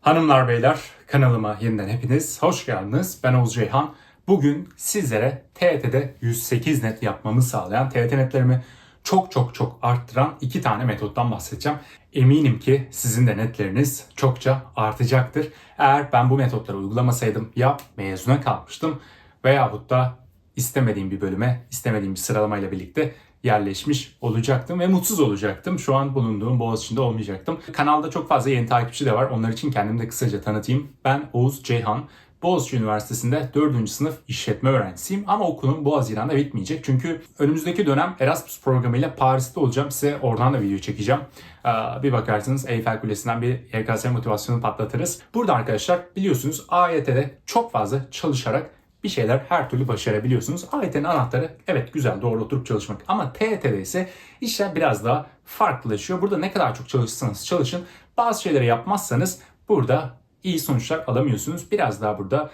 Hanımlar beyler kanalıma yeniden hepiniz hoş geldiniz. Ben Oğuz Ceyhan. Bugün sizlere TET'de 108 net yapmamı sağlayan TET netlerimi çok çok çok arttıran iki tane metottan bahsedeceğim. Eminim ki sizin de netleriniz çokça artacaktır. Eğer ben bu metotları uygulamasaydım ya mezuna kalmıştım veyahut da istemediğim bir bölüme, istemediğim bir sıralamayla birlikte yerleşmiş olacaktım ve mutsuz olacaktım. Şu an bulunduğum Boğaziçi'nde olmayacaktım. Kanalda çok fazla yeni takipçi de var. Onlar için kendimi de kısaca tanıtayım. Ben Oğuz Ceyhan. Boğaziçi Üniversitesi'nde 4. sınıf işletme öğrencisiyim ama okulum bu Haziran'da bitmeyecek. Çünkü önümüzdeki dönem Erasmus programıyla Paris'te olacağım. Size oradan da video çekeceğim. Ee, Bir bakarsınız Eyfel Kulesi'nden bir YKS motivasyonu patlatırız. Burada arkadaşlar biliyorsunuz AYT'de çok fazla çalışarak bir şeyler her türlü başarabiliyorsunuz. AYT'nin anahtarı evet güzel doğru oturup çalışmak ama TYT'de ise işler biraz daha farklılaşıyor. Burada ne kadar çok çalışırsanız çalışın bazı şeyleri yapmazsanız burada iyi sonuçlar alamıyorsunuz. Biraz daha burada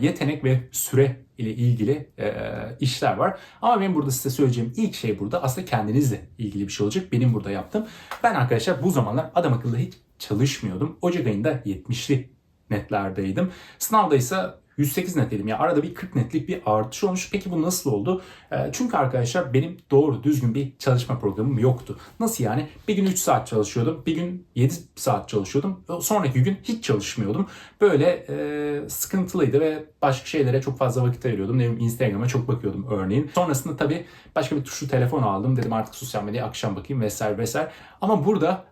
yetenek ve süre ile ilgili e, işler var. Ama benim burada size söyleyeceğim ilk şey burada aslında kendinizle ilgili bir şey olacak. Benim burada yaptım. Ben arkadaşlar bu zamanlar adam akıllı hiç çalışmıyordum. Ocak ayında 70'li netlerdeydim. Sınavda ise 108 net dedim ya arada bir 40 netlik bir artış olmuş. Peki bu nasıl oldu? Ee, çünkü arkadaşlar benim doğru düzgün bir çalışma programım yoktu. Nasıl yani? Bir gün 3 saat çalışıyordum. Bir gün 7 saat çalışıyordum. Sonraki gün hiç çalışmıyordum. Böyle e, sıkıntılıydı ve başka şeylere çok fazla vakit ayırıyordum. Ne bileyim Instagram'a çok bakıyordum örneğin. Sonrasında tabii başka bir tuşlu telefon aldım. Dedim artık sosyal medyaya akşam bakayım vesaire vesaire. Ama burada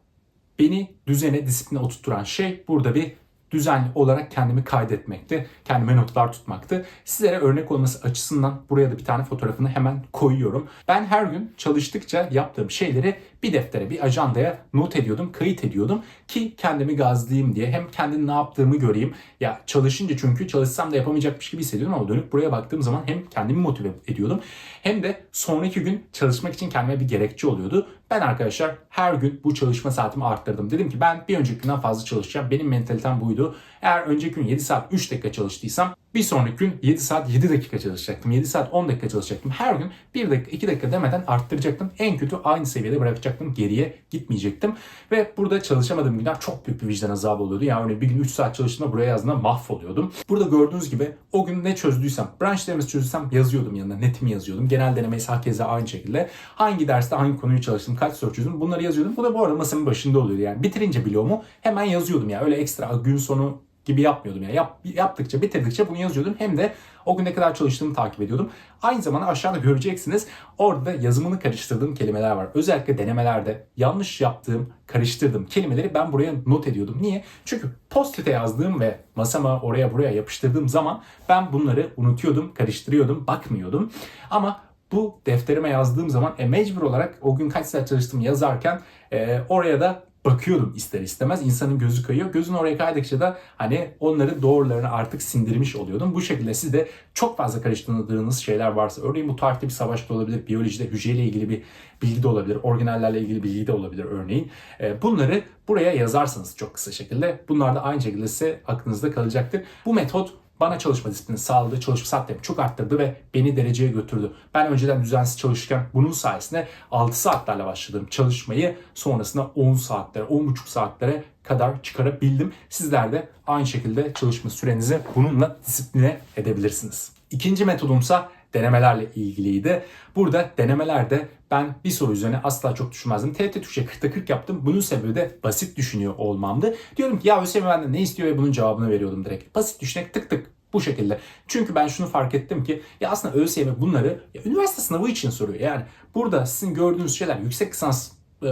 beni düzene, disipline oturtturan şey burada bir düzenli olarak kendimi kaydetmekti. Kendime notlar tutmaktı. Sizlere örnek olması açısından buraya da bir tane fotoğrafını hemen koyuyorum. Ben her gün çalıştıkça yaptığım şeyleri bir deftere, bir ajandaya not ediyordum, kayıt ediyordum ki kendimi gazlayayım diye. Hem kendim ne yaptığımı göreyim. Ya çalışınca çünkü çalışsam da yapamayacakmış gibi hissediyordum ama dönüp buraya baktığım zaman hem kendimi motive ediyordum hem de sonraki gün çalışmak için kendime bir gerekçe oluyordu. Ben arkadaşlar her gün bu çalışma saatimi arttırdım. Dedim ki ben bir önceki günden fazla çalışacağım. Benim mentalitem buydu. Eğer önceki gün 7 saat 3 dakika çalıştıysam bir sonraki gün 7 saat 7 dakika çalışacaktım. 7 saat 10 dakika çalışacaktım. Her gün 1 dakika 2 dakika demeden arttıracaktım. En kötü aynı seviyede bırakacaktım. Geriye gitmeyecektim. Ve burada çalışamadığım günler çok büyük bir vicdan azabı oluyordu. Yani örneğin bir gün 3 saat çalıştığımda buraya yazdığımda mahvoluyordum. Burada gördüğünüz gibi o gün ne çözdüysem, branş denemesi çözdüysem yazıyordum yanına. Netimi yazıyordum. Genel denemeyi hakeza aynı şekilde. Hangi derste hangi konuyu çalıştım, kaç soru çözdüm bunları yazıyordum. Bu da bu arada masamın başında oluyordu. Yani bitirince bloğumu hemen yazıyordum. Yani öyle ekstra gün sonu gibi yapmıyordum. Yani yap, yaptıkça, bitirdikçe bunu yazıyordum. Hem de o gün ne kadar çalıştığımı takip ediyordum. Aynı zamanda aşağıda göreceksiniz. Orada yazımını karıştırdığım kelimeler var. Özellikle denemelerde yanlış yaptığım, karıştırdığım kelimeleri ben buraya not ediyordum. Niye? Çünkü post-it'e yazdığım ve masama oraya buraya yapıştırdığım zaman ben bunları unutuyordum, karıştırıyordum, bakmıyordum. Ama bu defterime yazdığım zaman e, mecbur olarak o gün kaç saat çalıştım yazarken e, oraya da bakıyordum ister istemez. İnsanın gözü kayıyor. Gözün oraya kaydıkça da hani onları doğrularını artık sindirmiş oluyordum. Bu şekilde siz de çok fazla karıştırdığınız şeyler varsa örneğin bu tarihte bir savaş da olabilir, biyolojide hücreyle ilgili bir bilgi de olabilir, organellerle ilgili bilgi de olabilir örneğin. E, bunları buraya yazarsınız çok kısa şekilde. Bunlar da aynı şekilde size aklınızda kalacaktır. Bu metot bana çalışma disiplini sağladı, çalışma saatlerimi çok arttırdı ve beni dereceye götürdü. Ben önceden düzensiz çalışırken bunun sayesinde 6 saatlerle başladığım çalışmayı sonrasında 10 saatlere, 10,5 saatlere kadar çıkarabildim. Sizler de aynı şekilde çalışma sürenizi bununla disipline edebilirsiniz. İkinci metodumsa denemelerle ilgiliydi. Burada denemelerde ben bir soru üzerine asla çok düşünmezdim. TRT Türkçe 40'ta 40 yaptım. Bunun sebebi de basit düşünüyor olmamdı. Diyorum ki ya ÖSYM benden ne istiyor ve bunun cevabını veriyordum direkt. Basit düşünerek tık tık bu şekilde. Çünkü ben şunu fark ettim ki ya aslında ÖSYM bunları ya üniversite sınavı için soruyor. Yani burada sizin gördüğünüz şeyler yüksek lisans e,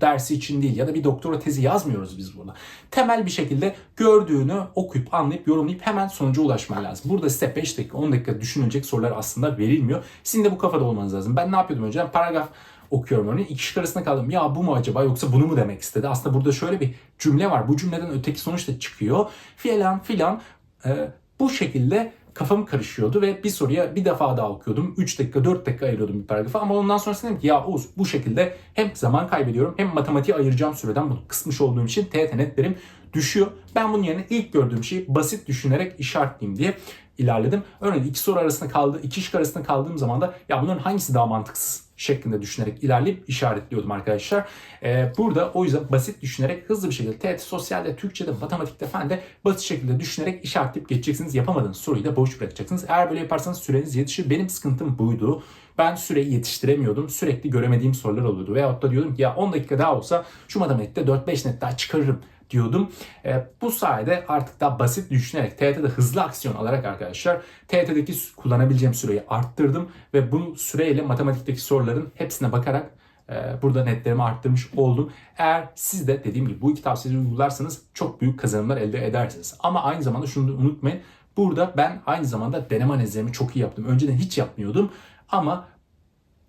dersi için değil ya da bir doktora tezi yazmıyoruz biz burada. Temel bir şekilde gördüğünü okuyup anlayıp yorumlayıp hemen sonuca ulaşman lazım. Burada size 5 dakika 10 dakika düşünülecek sorular aslında verilmiyor. Sizin de bu kafada olmanız lazım. Ben ne yapıyordum önceden? Paragraf okuyorum örneğin. İki şık arasında kaldım. Ya bu mu acaba yoksa bunu mu demek istedi? Aslında burada şöyle bir cümle var. Bu cümleden öteki sonuç da çıkıyor. Filan filan. Ee, bu şekilde kafam karışıyordu ve bir soruya bir defa daha okuyordum. 3 dakika 4 dakika ayırıyordum bir paragrafa ama ondan sonra dedim ki ya Oğuz bu şekilde hem zaman kaybediyorum hem matematiğe ayıracağım süreden bunu kısmış olduğum için TET netlerim düşüyor. Ben bunun yerine ilk gördüğüm şeyi basit düşünerek işaretleyeyim diye ilerledim. Örneğin iki soru arasında kaldı, iki şık arasında kaldığım zaman da ya bunların hangisi daha mantıksız şeklinde düşünerek ilerleyip işaretliyordum arkadaşlar. Ee, burada o yüzden basit düşünerek hızlı bir şekilde TET, sosyalde, Türkçe'de, matematikte falan de basit şekilde düşünerek işaretleyip geçeceksiniz. Yapamadığınız soruyu da boş bırakacaksınız. Eğer böyle yaparsanız süreniz yetişir. Benim sıkıntım buydu. Ben süreyi yetiştiremiyordum. Sürekli göremediğim sorular oluyordu. Veyahut da diyordum ki ya 10 dakika daha olsa şu matematikte 4-5 net daha çıkarırım diyordum. E, bu sayede artık daha basit düşünerek TYT'de hızlı aksiyon alarak arkadaşlar TYT'deki kullanabileceğim süreyi arttırdım ve bu süreyle matematikteki soruların hepsine bakarak e, burada netlerimi arttırmış oldum. Eğer siz de dediğim gibi bu iki tavsiyeleri uygularsanız çok büyük kazanımlar elde edersiniz. Ama aynı zamanda şunu unutmayın. Burada ben aynı zamanda deneme analizlerimi çok iyi yaptım. Önceden hiç yapmıyordum ama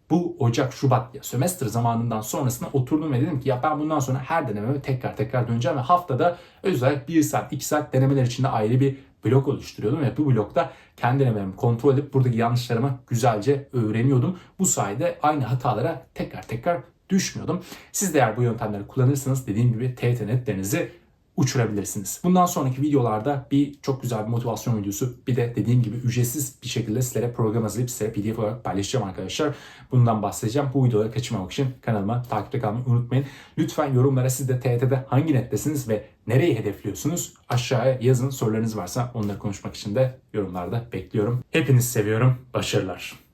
bu Ocak, Şubat ya sömestr zamanından sonrasında oturdum ve dedim ki ya ben bundan sonra her denememe tekrar tekrar döneceğim ve haftada özellikle 1 saat 2 saat denemeler için de ayrı bir blok oluşturuyordum ve bu blokta kendi denemelerimi kontrol edip buradaki yanlışlarımı güzelce öğreniyordum. Bu sayede aynı hatalara tekrar tekrar düşmüyordum. Siz de eğer bu yöntemleri kullanırsanız dediğim gibi TYT netlerinizi uçurabilirsiniz. Bundan sonraki videolarda bir çok güzel bir motivasyon videosu bir de dediğim gibi ücretsiz bir şekilde sizlere program hazırlayıp sizlere pdf olarak paylaşacağım arkadaşlar. Bundan bahsedeceğim. Bu videoları kaçırmamak için kanalıma takipte kalmayı unutmayın. Lütfen yorumlara siz de TYT'de hangi nettesiniz ve nereyi hedefliyorsunuz? Aşağıya yazın sorularınız varsa onları konuşmak için de yorumlarda bekliyorum. Hepinizi seviyorum. Başarılar.